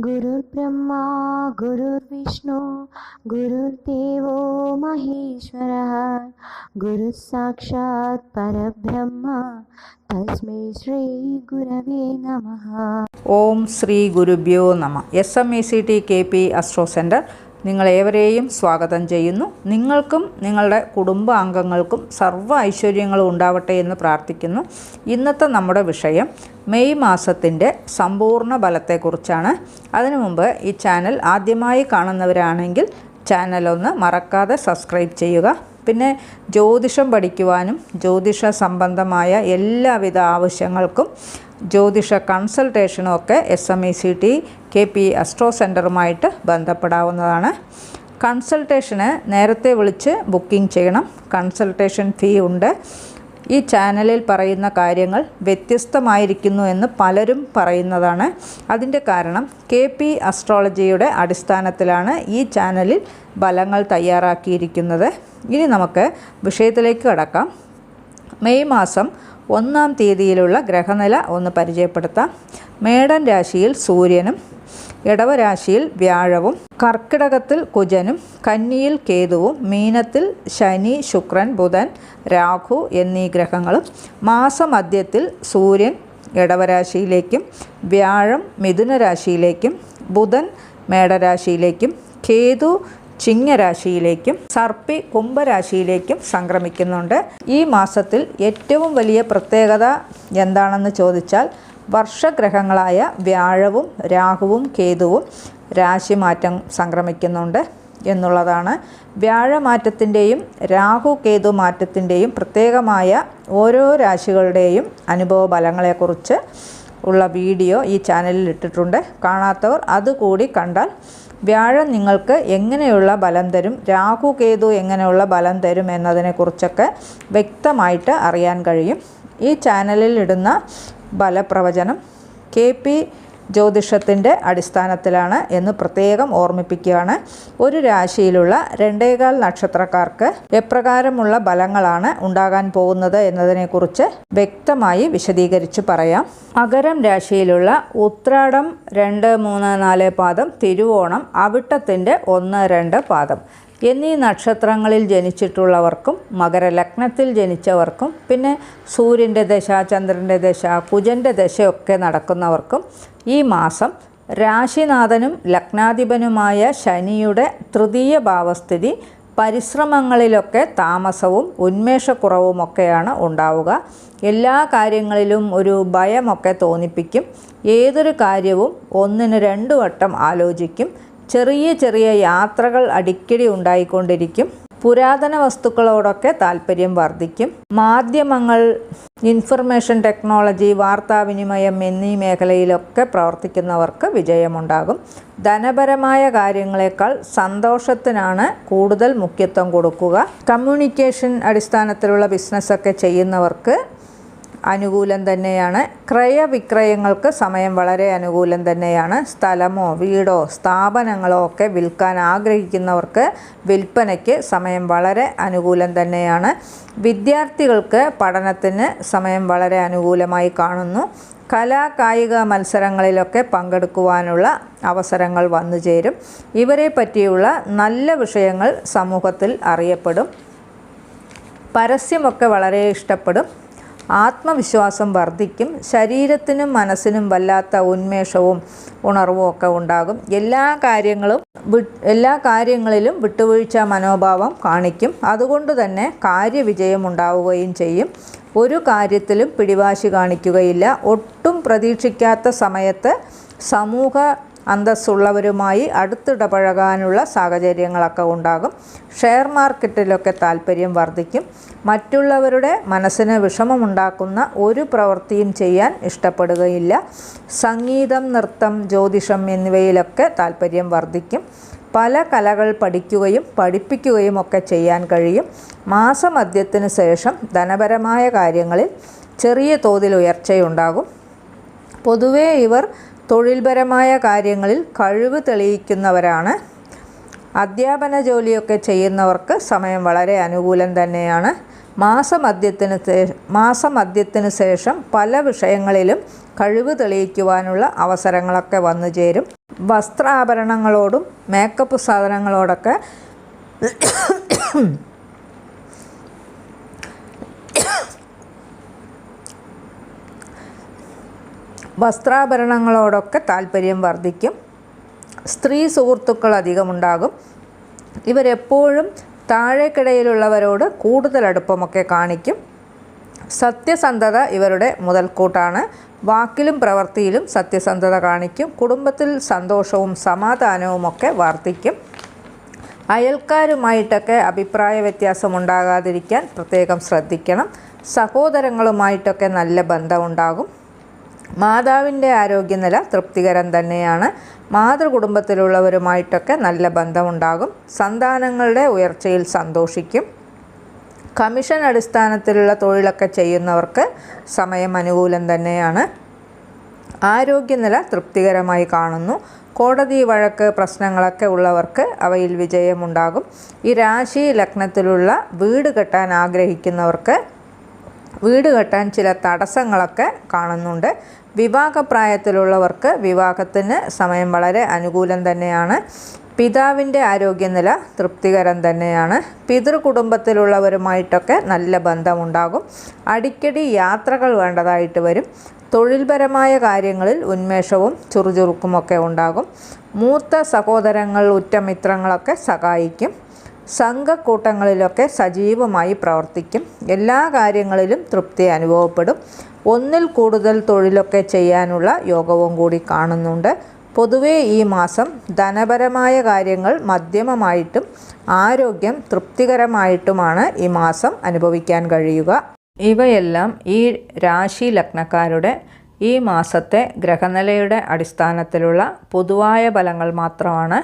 गुरुर्ब्रह्मा गुरुर्विष्णु गुरुर्देवो महेश्वरः गुरुः साक्षात् परब्रह्म तस्मै श्रीगुरवे नमः ഓം ശ്രീ ഗുരുഭ്യോ നമ S M E C T K P astro centre നിങ്ങളേവരെയും സ്വാഗതം ചെയ്യുന്നു. നിങ്ങൾക്കും നിങ്ങളുടെ കുടുംബാംഗങ്ങൾക്കും സർവ ഐശ്വര്യങ്ങളും ഉണ്ടാവട്ടെ എന്ന് പ്രാർത്ഥിക്കുന്നു. ഇന്നത്തെ നമ്മുടെ വിഷയം മെയ് മാസത്തിന്റെ സമ്പൂർണ ബലത്തെക്കുറിച്ചാണ് അതിനു മുമ്പ് ഈ ചാനൽ ആദ്യമായി കാണുന്നവരാണെങ്കിൽ ചാനലൊന്ന് മറക്കാതെ സബ്സ്ക്രൈബ് ചെയ്യുക. പിന്നെ ജ്യോതിഷം പഠിക്കുവാനും ജ്യോതിഷ സംബന്ധമായ എല്ലാവിധ ആവശ്യങ്ങൾക്കും ജ്യോതിഷ കൺസൾട്ടേഷനും ഒക്കെ S M E C T K P astro സെന്ററുമായിട്ട് ബന്ധപ്പെടാവുന്നതാണ്. കൺസൾട്ടേഷന് നേരത്തെ വിളിച്ച് ബുക്കിംഗ് ചെയ്യണം. കൺസൾട്ടേഷൻ ഫീ ഉണ്ട്. ഈ ചാനലിൽ പറയുന്ന കാര്യങ്ങൾ വ്യത്യസ്തമായിരിക്കുന്നു എന്ന് പലരും പറയുന്നതാണ്. അതിന്റെ കാരണം കെ പി അസ്ട്രോളജിയുടെ അടിസ്ഥാനത്തിലാണ് ഈ ചാനലിൽ ഫലങ്ങൾ തയ്യാറാക്കിയിരിക്കുന്നത്. ഇനി നമുക്ക് വിഷയത്തിലേക്ക് കടക്കാം. മെയ് മാസം ഒന്നാം തീയതിയിലുള്ള ഗ്രഹനില ഒന്ന് പരിചയപ്പെടുത്താം. മേടൻ രാശിയിൽ സൂര്യനും ഇടവരാശിയിൽ വ്യാഴവും കർക്കിടകത്തിൽ കുജനും കന്നിയിൽ കേതുവും മീനത്തിൽ ശനി ശുക്രൻ ബുധൻ രാഹു എന്നീ ഗ്രഹങ്ങളും മാസമധ്യത്തിൽ സൂര്യൻ ഇടവരാശിയിലേക്കും വ്യാഴം മിഥുനരാശിയിലേക്കും ബുധൻ മേടരാശിയിലേക്കും കേതു ചിങ്ങരാശിയിലേക്കും സർപ്പി കുംഭരാശിയിലേക്കും സംക്രമിക്കുന്നുണ്ട്. ഈ മാസത്തിൽ ഏറ്റവും വലിയ പ്രത്യേകത എന്താണെന്ന് ചോദിച്ചാൽ വർഷഗ്രഹങ്ങളായ വ്യാഴവും രാഹുവും കേതുവും രാശിമാറ്റം സംക്രമിക്കുന്നുണ്ട് എന്നുള്ളതാണ്. വ്യാഴമാറ്റത്തിന്റെയും രാഹു കേതു മാറ്റത്തിന്റെയും പ്രത്യേകമായ ഓരോ രാശികളുടെയും അനുഭവ ഫലങ്ങളെക്കുറിച്ച് ഉള്ള വീഡിയോ ഈ ചാനലിൽ ഇട്ടിട്ടുണ്ട്. കാണാത്തവർ അതുകൂടി കണ്ടാൽ വ്യാഴം നിങ്ങൾക്ക് എങ്ങനെയുള്ള ബലം തരും രാഹു കേതു എങ്ങനെയുള്ള ബലം തരും എന്നതിനെക്കുറിച്ചൊക്കെ വ്യക്തമായിട്ട് അറിയാൻ കഴിയും. ഈ ചാനലിൽ ഇടുന്ന ബലപ്രവചനം കെ പി ജ്യോതിഷത്തിന്റെ അടിസ്ഥാനത്തിലാണ് എന്ന് പ്രത്യേകം ഓർമ്മിപ്പിക്കുകയാണ്. ഒരു രാശിയിലുള്ള രണ്ടേകാൽ നക്ഷത്രക്കാർക്ക് എപ്രകാരമുള്ള ബലങ്ങളാണ് ഉണ്ടാകാൻ പോകുന്നത് എന്നതിനെക്കുറിച്ച് വ്യക്തമായി വിശദീകരിച്ച് പറയാം. മകരം രാശിയിലുള്ള ഉത്രാടം രണ്ട് മൂന്ന് നാല് പാദം തിരുവോണം അവിട്ടത്തിന്റെ ഒന്ന് രണ്ട് പാദം. എന്നീ നക്ഷത്രങ്ങളിൽ ജനിച്ചിട്ടുള്ളവർക്കും മകരലഗ്നത്തിൽ ജനിച്ചവർക്കും പിന്നെ സൂര്യന്റെ ദശ ചന്ദ്രന്റെ ദശ കുജന്റെ ദശയൊക്കെ നടക്കുന്നവർക്കും ഈ മാസം രാശിനാഥനും ലഗ്നാധിപനുമായ ശനിയുടെ തൃതീയ ഭാവസ്ഥിതി പരിശ്രമങ്ങളിലൊക്കെ താമസവും ഉന്മേഷക്കുറവുമൊക്കെയാണ് ഉണ്ടാവുക. എല്ലാ കാര്യങ്ങളിലും ഒരു ഭയമൊക്കെ തോന്നിപ്പിക്കും. ഏതൊരു കാര്യവും ഒന്നിന് രണ്ടു വട്ടം ആലോചിക്കും. ചെറിയ ചെറിയ യാത്രകൾ അടിക്കടി ഉണ്ടായിക്കൊണ്ടിരിക്കും. പുരാതന വസ്തുക്കളോടൊക്കെ താല്പര്യം വർദ്ധിക്കും. മാധ്യമങ്ങൾ ഇൻഫർമേഷൻ ടെക്നോളജി വാർത്താവിനിമയം എന്നീ മേഖലയിലൊക്കെ പ്രവർത്തിക്കുന്നവർക്ക് വിജയമുണ്ടാകും. ധനപരമായ കാര്യങ്ങളെക്കാൾ സന്തോഷത്തിനാണ് കൂടുതൽ മുഖ്യത്വം കൊടുക്കുക. കമ്മ്യൂണിക്കേഷൻ അടിസ്ഥാനത്തിലുള്ള ബിസിനസ്സൊക്കെ ചെയ്യുന്നവർക്ക് അനുകൂലം തന്നെയാണ്. ക്രയവിക്രയങ്ങൾക്ക് സമയം വളരെ അനുകൂലം തന്നെയാണ്. സ്ഥലമോ വീടോ സ്ഥാപനങ്ങളോ ഒക്കെ വിൽക്കാൻ ആഗ്രഹിക്കുന്നവർക്ക് വിൽപ്പനയ്ക്ക് സമയം വളരെ അനുകൂലം തന്നെയാണ്. വിദ്യാർത്ഥികൾക്ക് പഠനത്തിന് സമയം വളരെ അനുകൂലമായി കാണുന്നു. കലാകായിക മത്സരങ്ങളിലൊക്കെ പങ്കെടുക്കുവാനുള്ള അവസരങ്ങൾ വന്നു ചേരും. ഇവരെ പറ്റിയുള്ള നല്ല വിഷയങ്ങൾ സമൂഹത്തിൽ അറിയപ്പെടും. പരസ്യമൊക്കെ വളരെ ഇഷ്ടപ്പെടും. ആത്മവിശ്വാസം വർദ്ധിക്കും ശരീരത്തിനും മനസ്സിനും വല്ലാത്ത ഉന്മേഷവും ഉണർവും ഒക്കെ ഉണ്ടാകും. എല്ലാ കാര്യങ്ങളും എല്ലാ കാര്യങ്ങളിലും വിട്ടുവീഴ്ച മനോഭാവം കാണിക്കും. അതുകൊണ്ട് തന്നെ കാര്യവിജയം ഉണ്ടാവുകയും ചെയ്യും. ഒരു കാര്യത്തിലും പിടിവാശി കാണിക്കുകയില്ല. ഒട്ടും പ്രതീക്ഷിക്കാത്ത സമയത്ത് സമൂഹ അന്തസ്സുള്ളവരുമായി അടുത്തിടപഴകാനുള്ള സാഹചര്യങ്ങളൊക്കെ ഉണ്ടാകും. ഷെയർ മാർക്കറ്റിലൊക്കെ താല്പര്യം വർദ്ധിക്കും. മറ്റുള്ളവരുടെ മനസ്സിന് വിഷമമുണ്ടാക്കുന്ന ഒരു പ്രവൃത്തിയും ചെയ്യാൻ ഇഷ്ടപ്പെടുകയില്ല. സംഗീതം നൃത്തം ജ്യോതിഷം എന്നിവയിലൊക്കെ താല്പര്യം വർദ്ധിക്കും. പല കലകൾ പഠിക്കുകയും പഠിപ്പിക്കുകയും ഒക്കെ ചെയ്യാൻ കഴിയും. മാസമധ്യത്തിന് ശേഷം ധനപരമായ കാര്യങ്ങളിൽ ചെറിയ തോതിൽ ഉയർച്ചയുണ്ടാകും. പൊതുവേ ഇവർ തൊഴിൽപരമായ കാര്യങ്ങളിൽ കഴിവ് തെളിയിക്കുന്നവരാണ്. അധ്യാപന ജോലിയൊക്കെ ചെയ്യുന്നവർക്ക് സമയം വളരെ അനുകൂലം തന്നെയാണ്. മാസമദ്യത്തിന് മാസമദ്യത്തിന് ശേഷം പല വിഷയങ്ങളിലും കഴിവ് തെളിയിക്കുവാനുള്ള അവസരങ്ങളൊക്കെ വന്നു ചേരും. വസ്ത്രാഭരണങ്ങളോടും മേക്കപ്പ് സാധനങ്ങളോടൊക്കെ വസ്ത്രാഭരണങ്ങളോടൊക്കെ താല്പര്യം വർദ്ധിക്കും. സ്ത്രീ സുഹൃത്തുക്കൾ അധികമുണ്ടാകും. ഇവരെപ്പോഴും താഴേക്കിടയിലുള്ളവരോട് കൂടുതൽ അടുപ്പമൊക്കെ കാണിക്കും. സത്യസന്ധത ഇവരുടെ മുതൽക്കൂട്ടാണ്. വാക്കിലും പ്രവൃത്തിയിലും സത്യസന്ധത കാണിക്കും. കുടുംബത്തിൽ സന്തോഷവും സമാധാനവും ഒക്കെ വർദ്ധിക്കും. അയൽക്കാരുമായിട്ടൊക്കെ അഭിപ്രായ വ്യത്യാസം ഉണ്ടാകാതിരിക്കാൻ പ്രത്യേകം ശ്രദ്ധിക്കണം. സഹോദരങ്ങളുമായിട്ടൊക്കെ നല്ല ബന്ധമുണ്ടാകും. മാതാവിന്റെ ആരോഗ്യനില തൃപ്തികരം തന്നെയാണ്. മാതൃകുടുംബത്തിലുള്ളവരുമായിട്ടൊക്കെ നല്ല ബന്ധമുണ്ടാകും. സന്താനങ്ങളുടെ ഉയർച്ചയിൽ സന്തോഷിക്കും. കമ്മീഷൻ അടിസ്ഥാനത്തിലുള്ള തൊഴിലൊക്കെ ചെയ്യുന്നവർക്ക് സമയം അനുകൂലം തന്നെയാണ്. ആരോഗ്യനില തൃപ്തികരമായി കാണുന്നു. കോടതി വഴക്ക് പ്രശ്നങ്ങളൊക്കെ ഉള്ളവർക്ക് അവയിൽ വിജയമുണ്ടാകും. ഈ രാശി ലഗ്നത്തിലുള്ള വീട് കെട്ടാൻ ആഗ്രഹിക്കുന്നവർക്ക് വീട് കെട്ടാൻ ചില തടസ്സങ്ങളൊക്കെ കാണുന്നുണ്ട്. വിവാഹപ്രായത്തിലുള്ളവർക്ക് വിവാഹത്തിന് സമയം വളരെ അനുകൂലം തന്നെയാണ്. പിതാവിന്റെ ആരോഗ്യനില തൃപ്തികരം തന്നെയാണ്. പിതൃകുടുംബത്തിലുള്ളവരുമായിട്ടൊക്കെ നല്ല ബന്ധമുണ്ടാകും. അടിക്കടി യാത്രകൾ വേണ്ടതായിട്ട് വരും. തൊഴിൽപരമായ കാര്യങ്ങളിൽ ഉന്മേഷവും ചുറുചുറുക്കുമൊക്കെ ഉണ്ടാകും. മൂത്ത സഹോദരങ്ങൾ ഉറ്റമിത്രങ്ങളൊക്കെ സഹായിക്കും. സംഘക്കൂട്ടങ്ങളിലൊക്കെ സജീവമായി പ്രവർത്തിക്കും. എല്ലാ കാര്യങ്ങളിലും തൃപ്തി അനുഭവപ്പെടും. ഒന്നിൽ കൂടുതൽ തൊഴിലൊക്കെ ചെയ്യാനുള്ള യോഗവും കൂടി കാണുന്നുണ്ട്. പൊതുവേ ഈ മാസം ധനപരമായ കാര്യങ്ങൾ മധ്യമമായിട്ടും ആരോഗ്യം തൃപ്തികരമായിട്ടുമാണ് ഈ മാസം അനുഭവിക്കാൻ കഴിയുക. ഇവയെല്ലാം ഈ രാശി ലഗ്നക്കാരുടെ ഈ മാസത്തെ ഗ്രഹനിലയുടെ അടിസ്ഥാനത്തിലുള്ള പൊതുവായ ഫലങ്ങൾ മാത്രമാണ്.